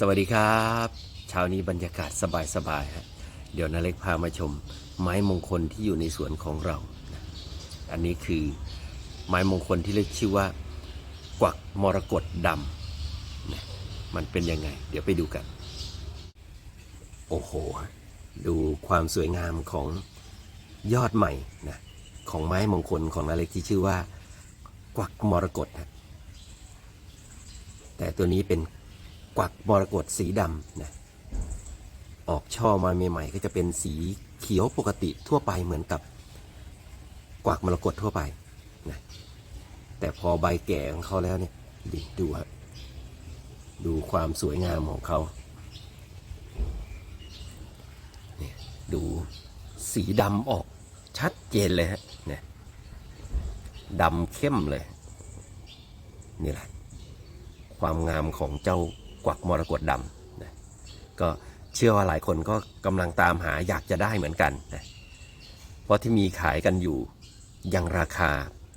สวัสดีครับเช้านี้บรรยากาศสบายๆฮะเดี๋ยวนาเล็กพามาชม ไม้มงคลที่อยู่ในสวนของเรา อันนี้คือไม้มงคลที่เรียกชื่อว่า กวักมรกตดำนะมันเป็นยังไง เดี๋ยวไปดูกัน โอ้โห ดูความสวยงามของยอดใหม่นะของไม้มงคลของนาเล็กที่ชื่อว่า กวักมรกตนะแต่ตัวนี้เป็น กวักมรกตสีดำนะออกช่อมาใหม่ๆก็จะเป็นสีเขียวปกติทั่วไปเหมือนกับกวักมรกตทั่วไปนะแต่พอใบแก่ของเขาแล้วเนี่ยดิดูฮะดูความสวยงามของเขาเนี่ยดูสีดำออกชัดเจนเลยฮะเนี่ยดำเข้มเลย นี่แหละ ความงามของเจ้า วักมรกตดำนะก็เชื่อว่าหลายคนก็กำลังตามหาอยากจะได้เหมือนกันนะเพราะที่มีขายกันอยู่ยังราคา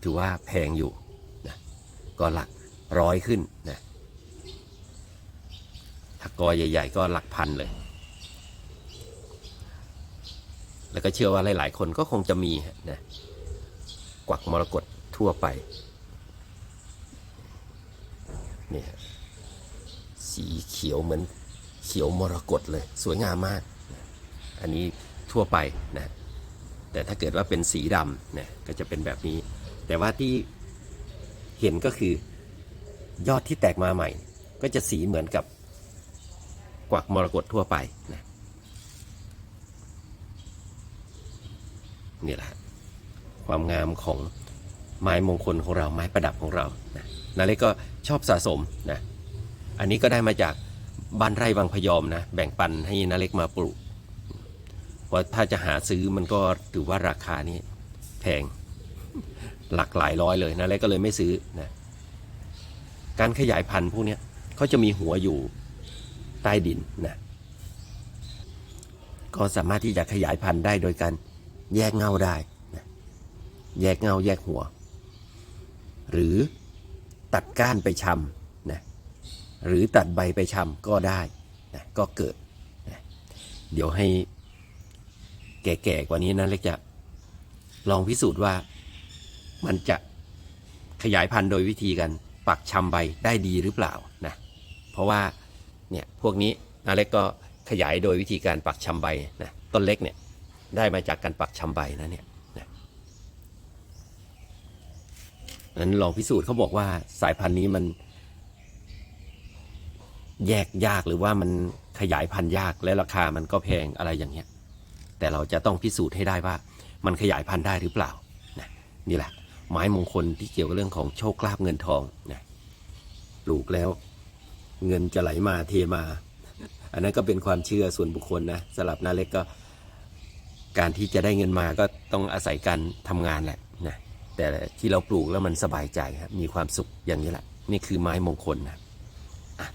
ถือว่าแพงอยู่นะก็หลักร้อยขึ้นนะถ้ากอใหญ่ ๆ ก็หลักพันเลย แล้วก็เชื่อว่าหลาย ๆ คนก็คงจะมีนะกวักมรกตทั่วไปนี่ฮะ สีเขียวเหมือนเขียวมรกตเลย สวยงามมาก อันนี้ทั่วไปนะแต่ถ้าเกิดว่าเป็นสีดำนะก็จะเป็นแบบนี้ แต่ว่าที่เห็นก็คือยอดที่แตกมาใหม่ ก็จะสีเหมือนกับกวักมรกตทั่วไปนะนี่แหละฮะความงามของไม้มงคลของเราไม้ประดับของเรานะนาเล็กก็ชอบสะสมนะ อันนี้ก็ได้มาจากบ้านไร่บางพยอมนะ แบ่งปันให้นาเล็กมาปลูกเพราะถ้าจะหาซื้อมันก็ถือว่าราคานี้แพงหลักหลายร้อยเลยนาเล็กก็เลยไม่ซื้อนะการขยายพันธุ์พวกนี้เขาจะมีหัวอยู่ใต้ดินนะก็สามารถที่จะขยายพันธุ์ได้โดยการแยกเงาได้นะแยกเงาแยกหัว หรือตัดก้านไปชำ หรือตัดใบไปชำก็ได้นะก็เกิดนะเดี๋ยวให้แก่ๆกว่านี้นะเล็กจะลองพิสูจน์ว่ามันจะขยายพันธุ์โดยวิธีการปักชำใบได้ดีหรือเปล่านะเพราะว่าเนี่ยพวกนี้นาเล็กก็ขยายโดยวิธีการปักชำใบนะต้นเล็กเนี่ยได้มาจากการปักชำใบนะเนี่ยนะนั้นลองพิสูจน์เขาบอกว่าสายพันธุ์นี้มัน แยกยากหรือว่ามันขยายพันธุ์ยากและราคามันก็แพงอะไรอย่างเงี้ย แต่เราจะต้องพิสูจน์ให้ได้ว่ามันขยายพันธุ์ได้หรือเปล่านะนี่แหละ ไม้มงคลที่เกี่ยวกับเรื่องของโชคลาภเงินทองนะปลูกแล้ว เงินจะไหลมาเทมา อันนั้นก็เป็นความเชื่อส่วนบุคคลนะสำหรับนาเล็กก็การที่จะได้เงินมาก็ต้องอาศัยการทำงานแหละนะแต่ที่เราปลูกแล้วมันสบายใจครับมีความสุขอย่างนี้แหละ นี่คือไม้มงคลนะ